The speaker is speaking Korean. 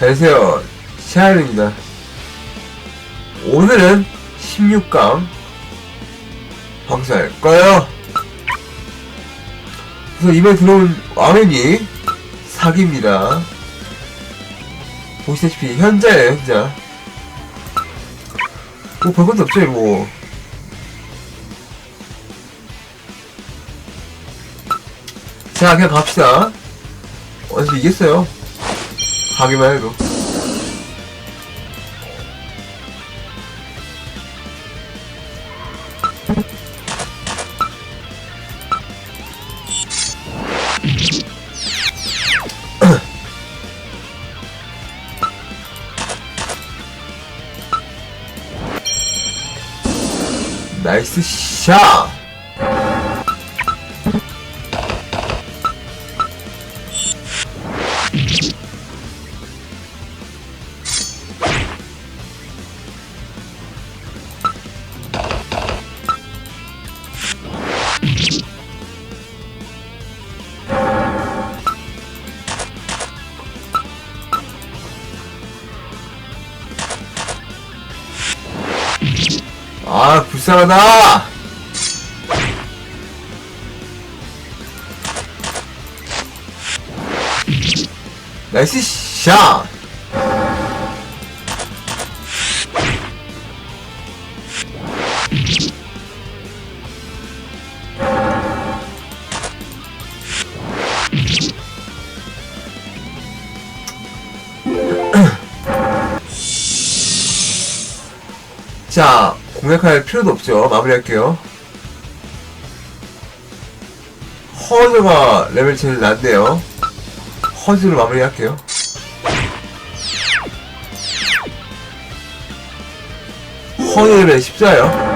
안녕하세요. 시아입니다. 오늘은 16강 방송할 거예요. 그래서 이번에 들어온 와면이 사기입니다. 보시다시피 현자예요, 현자. 뭐 별것도 없죠, 뭐. 자, 그냥 갑시다. 어차피 이겼어요. 가기만 해도. 나이스 샷! 아, 불쌍하다! 나이스 샷! 자, 공략할 필요도 없죠. 마무리할게요. 허즈가 레벨 제일 낮네요. 허즈로 마무리할게요. 허즈 레벨 14요.